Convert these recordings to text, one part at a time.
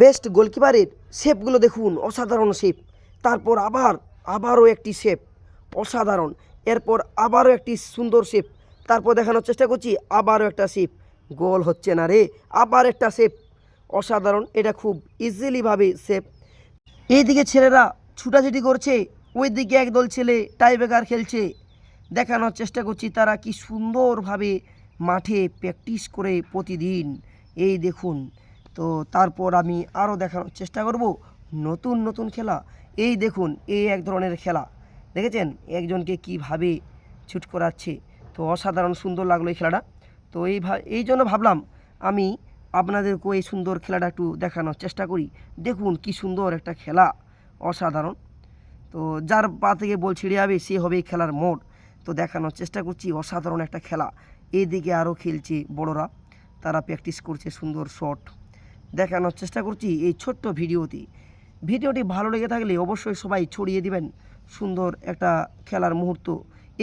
Best গোলকিপারের শেপগুলো দেখুন, অসাধারণ shape. তারপর আবার, আবারও একটি শেপ, অসাধারণ। এরপর আবারও একটি সুন্দর শেপ। তারপর দেখানোর চেষ্টা করছি, আবারও একটা শেপ। গোল হচ্ছে না রে, আবার একটা শেপ। অসাধারণ, এটা খুব ইজিলিভাবে শেপ। এইদিকে ছেলেরা ছুটাছুটি করছে, ওইদিকে একদল ছেলে টাইব্রেকার খেলছে। দেখানোর চেষ্টা করছি, তারা কি সুন্দরভাবে মাঠে প্র্যাকটিস করে প্রতিদিন। এই দেখুন তো তারপর আমি আরও দেখানোর চেষ্টা করব নতুন নতুন খেলা। এই দেখুন, এই এক ধরনের খেলা। দেখেছেন? একজনকে কীভাবে ছুট করাচ্ছে? তো অসাধারণ সুন্দর লাগল এই খেলাটা। তো এই এই জন্য ভাবলাম আমি আপনাদেরকেও এই সুন্দর খেলাটা একটু দেখানোর চেষ্টা করি। দেখুন কি সুন্দর একটা খেলা। অসাধারণ। তো যার পা থেকে বল ছিঁড়ে যাবে, সে হবে এই খেলার মোড়। তো দেখানোর চেষ্টা করছি, অসাধারণ একটা খেলা। এইদিকে আরও খেলছে বড়রা। তারা প্র্যাকটিস করছে সুন্দর শট দেখানোর চেষ্টা করছি এই ছোট্ট ভিডিওতে ভিডিওটি ভালো লেগে থাকলে অবশ্যই সবাই ছড়িয়ে দিবেন সুন্দর একটা খেলার মুহূর্ত।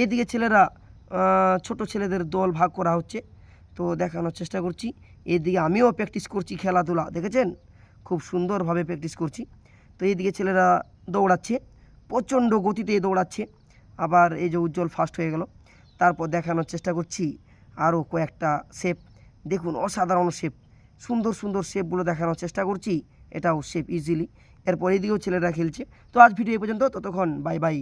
এদিকে ছেলেরা ছোট ছেলেদের দল ভাগ করা হচ্ছে। তো দেখানোর চেষ্টা করছি। এদিকে আমিও প্র্যাকটিস করছি খেলাধুলা, দেখেছেন? খুব সুন্দরভাবে প্র্যাকটিস করছি। তো এইদিকে ছেলেরা দৌড়াচ্ছে, প্রচণ্ড গতিতে দৌড়াচ্ছে। আবার এই যে উজ্জ্বল ফার্স্ট হয়ে গেল। তারপর দেখানোর চেষ্টা করছি আরও কয়েকটা শেপ দেখুন, অসাধারণ শেপ সুন্দর সুন্দর শেপগুলো দেখানোর চেষ্টা করছি। এটাও শেপ ইজিলি এরপর এদিকেও ছেলেরা খেলছে। তো আজ ভিডিও এই পর্যন্ত। ততক্ষণ বাই বাই।